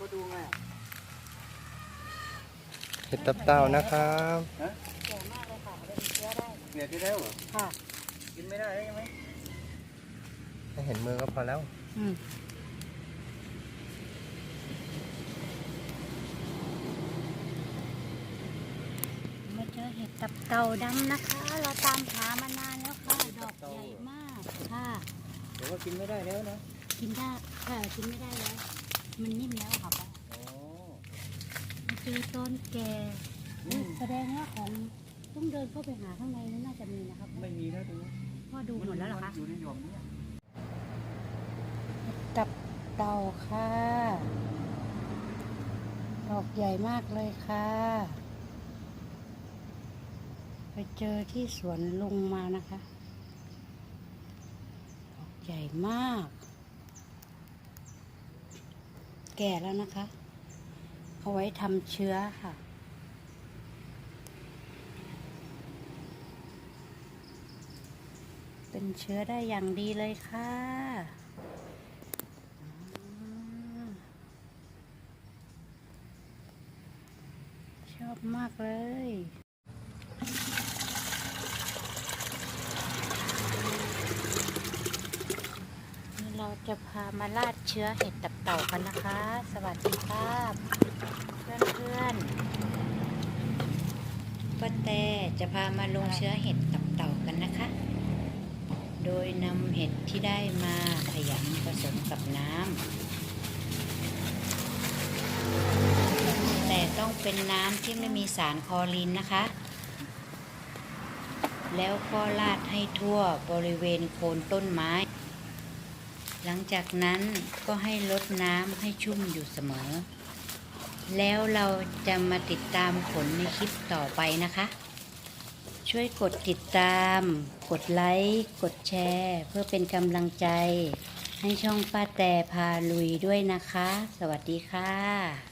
ก็ดูไงเห็ดตับเต่านะครับฮะแก่มากเลยค่ะเป็นเชื้อได้เนี่ยที่แล้วเหรอค่ะ กินไม่ได้ใช่ไหมให้เห็นมือก็พอแล้วอืมมาเจอเห็ดตับเต่าดำนะคะ เราตามหามานานแล้วค่ะ ดอกใหญ่มากค่ะแต่ว่ากินไม่ได้แล้วนะ กินได้ค่ะกินไม่ได้แล้ว มันนิ่มแล้วค่ะป้า อ๋อ มาเจอต้นแก่แสดงว่าของต้องเดินเข้าไปหาข้างในนั้นน่าจะมีนะครับไม่มีแล้วตรงนี้พ่อดูหมดแล้วเหรอคะอยู่ในหย่อมเนี่ยตับเต่าค่ะดอกใหญ่มากเลยค่ะ ไปเจอที่สวนลุงมานะคะดอกใหญ่มาก แก่แล้วนะคะ เอาไว้ทำเชื้อค่ะ เป็นเชื้อได้อย่างดีเลยค่ะ ชอบมากเลย เรา จะพามาลาดเชื้อเห็ดตับเต่ากันนะคะ สวัสดีครับเพื่อนเพื่อนๆป้าแต่จะพามาลงเชื้อเห็ดตับเต่ากันนะคะ โดยนำเห็ดที่ได้มาขยำผสมกับน้ำแต่ต้องเป็นน้ำที่ไม่มีสารคลอรีนนะคะ แล้วก็ราดให้ทั่วบริเวณโคนต้นไม้ หลังจากนั้นก็ให้ลดน้ำให้ชุ่มอยู่เสมอ แล้วเราจะมาติดตามผลในคลิปต่อไปนะคะ ช่วยกดติดตาม กดไลค์ กดแชร์ เพื่อเป็นกำลังใจ ให้ช่องป้าแต่พาลุยด้วยนะคะ สวัสดีค่ะ